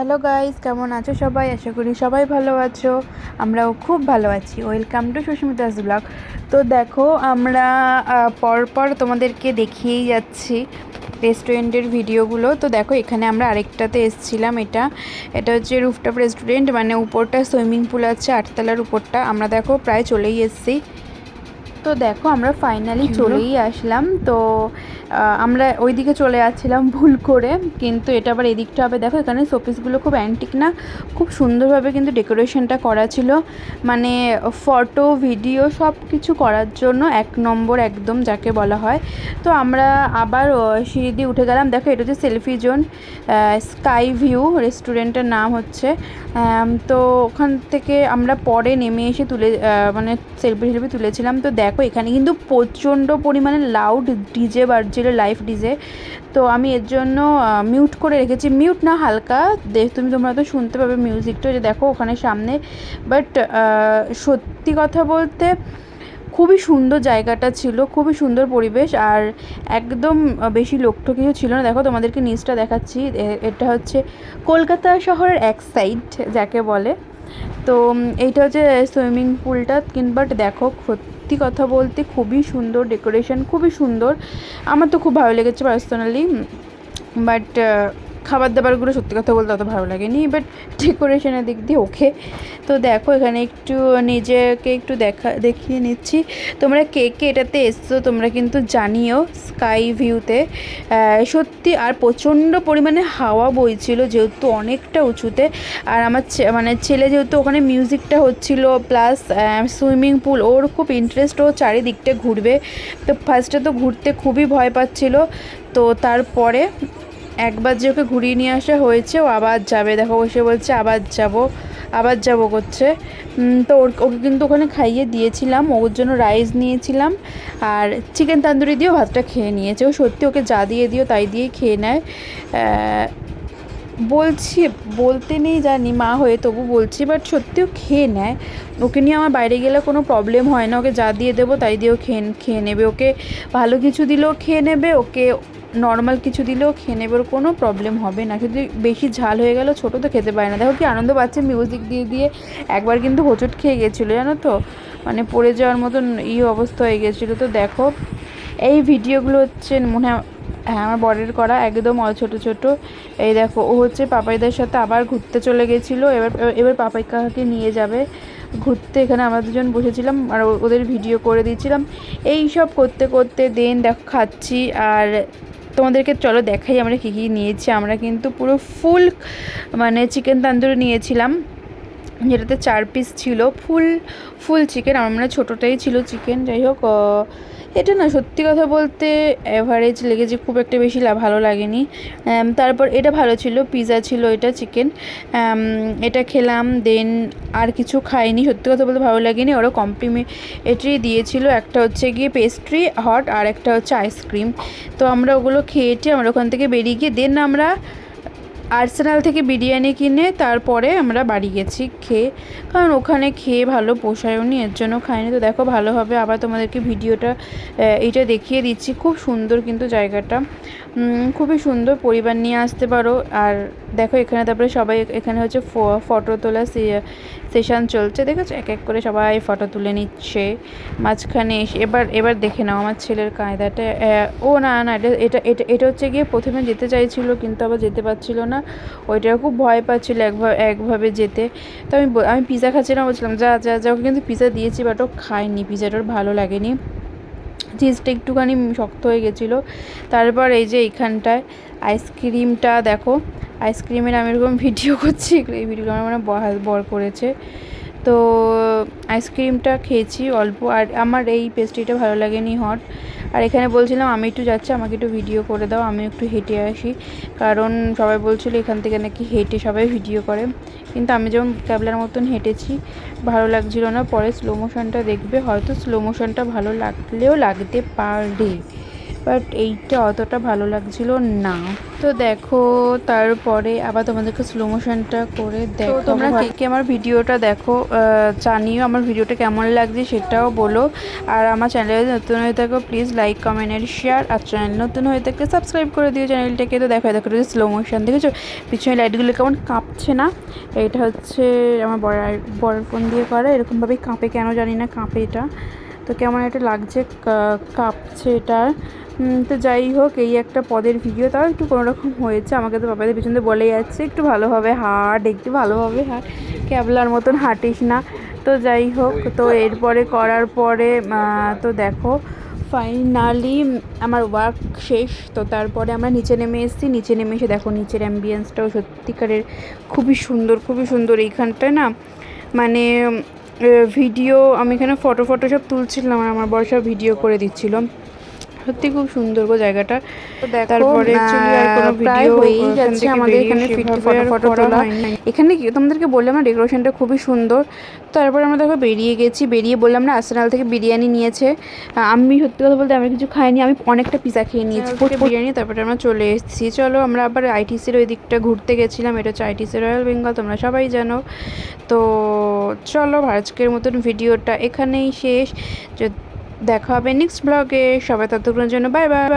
Hello guys কেমন আছো সবাই? আশা করি সবাই ভালো আছো। আমরাও খুব ভালো আছি। ওয়েলকাম টু সুস্মিতাস ব্লগ তো দেখো, আমরা পরপর তোমাদেরকে দেখিয়েই যাচ্ছি রেস্টুরেন্টের ভিডিওগুলো তো দেখো, এখানে আমরা আরেকটাতে এসেছিলাম এটা। এটা হচ্ছে রুফটপ রেস্টুরেন্ট মানে উপরটা সুইমিং পুল আছে, আটতলার উপরটা। আমরা দেখো, প্রায় চলেই এসেছি। তো দেখো আমরা ফাইনালি চলেই আসলাম। তো আমরা ওইদিকে চলে যাচ্ছিলাম ভুল করে কিন্তু এটা আবার এদিকটা হবে। দেখো এখানে শোপিসগুলো খুব অ্যান্টিক না খুব সুন্দরভাবে কিন্তু ডেকোরেশনটা করা ছিল। মানে ফটো ভিডিও সব কিছু করার জন্য এক নম্বর একদম যাকে বলা হয়। তো আমরা আবার সিঁড়ি দিয়ে উঠে গেলাম। দেখো এটা হচ্ছে সেলফি জোন স্কাই ভিউ রেস্টুরেন্টের নাম হচ্ছে। তো ওখান থেকে আমরা পরে নেমে এসে তুলে মানে সেলফি সেলফি তুলেছিলাম। তো দেখো এখানে কিন্তু প্রচণ্ড পরিমাণে লাউড ডিজে বাজছিল লাইভ ডিজে তো আমি এর জন্য মিউট করে রেখেছি। মিউট না, হালকা। দেখ তুমি তোমরা তো শুনতে পাবে মিউজিকটা যে দেখো ওখানে সামনে। বাট সত্যি কথা বলতে খুবই সুন্দর জায়গাটা ছিল, খুবই সুন্দর পরিবেশ। আর একদম বেশি লোকটো কিছু ছিল না। দেখো, তোমাদেরকে নিচটা দেখাচ্ছি। এটা হচ্ছে কলকাতা শহরের এক সাইড যাকে বলে। তো এইটা হচ্ছে সুইমিং পুলটা কিংবা দেখো, সত্যি কথা বলতে খুবই সুন্দর ডেকোরেশন, খুবই সুন্দর। আমার তো খুব ভালো লেগেছে পার্সোনালি, বাট খাবার দাবারগুলো সত্যি কথা বলতে অত ভালো লাগেনি বাট ডেকোরেশনের দিক দিয়ে ওকে তো দেখো, এখানে একটু নিজেকে একটু দেখা, দেখিয়ে নিচ্ছি। তোমরা কে কে এটাতে এসছো তোমরা কিন্তু জানিও স্কাই ভিউতে সত্যি আর প্রচণ্ড পরিমাণে হাওয়া বইছিল যেহেতু অনেকটা উঁচুতে। আর আমার মানে ছেলে যেহেতু ওখানে মিউজিকটা হচ্ছিল প্লাস সুইমিং পুল ওর খুব ইন্টারেস্ট ও চারিদিকটা ঘুরবে। তো ফার্স্টে তো ঘুরতে খুবই ভয় পাচ্ছিল। তো তারপরে একবার যে ওকে ঘুরিয়ে নিয়ে আসা হয়েছে, ও আবার যাবে। দেখো বসে বলছে, আবার যাব আবার যাব করছে। তো ওর, ওকে কিন্তু ওখানে খাইয়ে দিয়েছিলাম, ওর জন্য রাইস নিয়েছিলাম আর চিকেন তান্দুরি দিয়েও ভাতটা খেয়ে নিয়েছে। ও সত্যি ওকে যা দিয়ে দিও, তাই দিয়েই খেয়ে নেয়। বলছি, বলতে নেই জানি মা হয়ে, তবু বলছি বাট সত্যিও খেয়ে নেয়। ওকে নিয়ে আমার বাইরে গেলে কোনো প্রবলেম হয় না। ওকে যা দিয়ে দেবো, তাই দিয়েও খেয়ে খেয়ে নেবে। ওকে ভালো কিছু দিলেও খেয়ে নেবে। ওকে নর্মাল কিছু দিলেও খেয়ে নেবে, ওর কোনো প্রবলেম হবে না। কিন্তু বেশি ঝাল হয়ে গেল ছোটো তো খেতে পারে না। দেখো কি আনন্দ পাচ্ছে মিউজিক দিয়ে দিয়ে। একবার কিন্তু হোঁচট খেয়ে গেছিল, জানো তো? মানে পড়ে যাওয়ার মতন ই অবস্থা হয়ে গেছিল। তো দেখো, এই ভিডিওগুলো হচ্ছে মনে হয় হ্যাঁ আমার বরের করা, একদম ছোটো ছোটো। এই দেখো, ও হচ্ছে পাপাইদের সাথে আবার ঘুরতে চলে গেছিল। এবার এবার পাপাই কাকাকে নিয়ে যাবে। ঘুরতে এখানে আমরা দুজন বসেছিলাম, আর ওদের ভিডিও করে দিয়েছিলাম। এই সব করতে করতে দেন, দেখো, খাচ্ছি, আর তোমাদেরকে চলো দেখাই আমরা কী কী নিয়েছি। আমরা কিন্তু পুরো ফুল মানে চিকেন তান্দুরি নিয়েছিলাম, যেটাতে চার পিস ছিল। ফুল ফুল চিকেন আমার ছোটোটাই ছিল চিকেন যাই হোক এটা না, সত্যি কথা বলতে অ্যাভারেজ লেগেছে, খুব একটা বেশি ভালো লাগেনি। তারপর এটা ভালো ছিল পিৎজা ছিল এটা চিকেন এটা খেলাম দেন আর কিছু খাইনি, সত্যি কথা বলতে ভালো লাগেনি। ওরা কমপ্লিমেন্টারি দিয়েছিল, একটা হচ্ছে গিয়ে পেস্ট্রি হট আর একটা হচ্ছে আইসক্রিম তো আমরা ওগুলো খেয়েছি আমরা ওখান থেকে বেরিয়ে গিয়ে দেন আমরা আর্সেনাল থেকে বিরিয়ানি কিনে তারপরে আমরা বাড়ি গেছি খেয়ে। কারণ ওখানে খেয়ে ভালো পোষায়নি এর জন্য খাইনি। তো দেখো ভালোভাবে আবার তোমাদেরকে ভিডিওটা এইটা দেখিয়ে দিচ্ছি। খুব সুন্দর কিন্তু জায়গাটা। খুবই সুন্দর পরিবার নিয়ে আসতে পারো। আর দেখো, এখানে তারপরে সবাই, এখানে হচ্ছে ফটো তোলা সেশন চলছে। দেখেছ? এক এক করে সবাই ফটো তুলে নিচ্ছে। মাঝখানে এসে, এবার এবার দেখে নাও আমার ছেলের কায়দাটা। ও না না এটা এটা এটা এটা হচ্ছে গিয়ে প্রথমে যেতে চাইছিল, কিন্তু আবার যেতে পারছিল না। ওইটা খুব ভয় পাচ্ছিলো একভাবে একভাবে যেতে। তো আমি আমি পিৎজা খাচ্ছিলাম, বলছিলাম, যা যা যা, ওকে কিন্তু পিৎজা দিয়েছি বাট ও খায়নি পিৎজাটা ওর ভালো লাগেনি। চিজটা একটুখানি শক্ত হয়ে গেছিল। তারপর এই যে এইখানটায় আইসক্রিমটা দেখো আইসক্রিমের আমি এরকম ভিডিও করছি, এই ভিডিওগুলো আমার মানে বর করেছে। তো আইসক্রিমটা খেয়েছি অল্প, আর আমার এই পেস্ট্রিটা ভালো লাগেনি হট আর এখানে বলছিলাম আমি একটু যাচ্ছি, আমাকে একটু ভিডিও করে দাও, আমি একটু হেঁটে আসি। কারণ সবাই বলছিল এখান থেকে নাকি হেঁটে সবাই ভিডিও করে। কিন্তু আমি যেমন ক্যাবলার মতন হেঁটেছি, ভালো লাগছিল না। পরে স্লো মোশনটা দেখবে, হয়তো স্লো মোশনটা ভালো লাগলেও লাগতে পারে। বাট এইটা অতটা ভালো লাগছিল না। তো দেখো তারপরে আবার তোমাদেরকে স্লো মোশনটা করে দেখো। তোমরা কে কে আমার ভিডিওটা দেখো জানিও আমার ভিডিওটা কেমন লাগছে সেটাও বলো। আর আমার চ্যানেলে নতুন হয়ে থাকো please like comment and share R channel নতুন হয়ে থাকলে সাবস্ক্রাইব করে দিও চ্যানেলটাকে। তো দেখো দেখো স্লো মোশন দেখেছ? পিছনে লাইটগুলো কেমন কাঁপছে না? এটা হচ্ছে আমার বড় বড় ফোন দিয়ে করা। এরকমভাবেই কাঁপে কেন জানি না কাঁপে এটা তো কেমন একটা লাগছে কাঁপছে এটা তো যাই হোক, এই একটা পদের ভিডিও তাও একটু কোনো রকম হয়েছে। আমাকে তো বাবাদের পিছনে বলে যাচ্ছে, একটু ভালোভাবে হাঁট একটু ভালোভাবে হাঁট। ক্যাবলার মতন হাঁটিস না। তো যাই হোক, তো এরপরে করার পরে তো দেখো ফাইনালি আমার ওয়ার্ক শেষ। তো তারপরে আমরা নিচে নেমে এসেছি। নিচে নেমে এসে দেখো, নিচের অ্যাম্বিয়েন্সটাও সত্যিকারের খুবই সুন্দর খুবই সুন্দর এইখানটায় না। মানে ভিডিও আমি এখানে ফটো ফটো সব তুলছিলাম আর আমার বয়সা ভিডিও করে দিচ্ছিলাম সত্যি খুব সুন্দর গো জায়গাটা। তারপরে প্রায় হয়েই যাচ্ছে আমাদের এখানে ফটো তোলা। এখানে কি তোমাদেরকে বললাম না ডেকোরেশনটা খুবই সুন্দর। তারপরে আমরা দেখো বেরিয়ে গেছি বেরিয়ে বললাম না আর্সেনাল থেকে বিরিয়ানি নিয়েছে। আমি সত্যি কথা বলতে আমি কিছু খাইনি আমি অনেকটা পিজা খেয়ে নিয়েছি। বিরিয়ানি তারপরে আমরা চলে এসেছি। চলো আমরা আবার আইটিসির ওই দিকটা ঘুরতে গেছিলাম এটা হচ্ছে আইটিসি রয়্যাল বেঙ্গল তোমরা সবাই জানো। তো চলো আজকের মতন ভিডিওটা এখানেই শেষ। যে দেখা হবে নেক্সট ব্লগে সবাই ততক্ষণের জন্য বাই বাই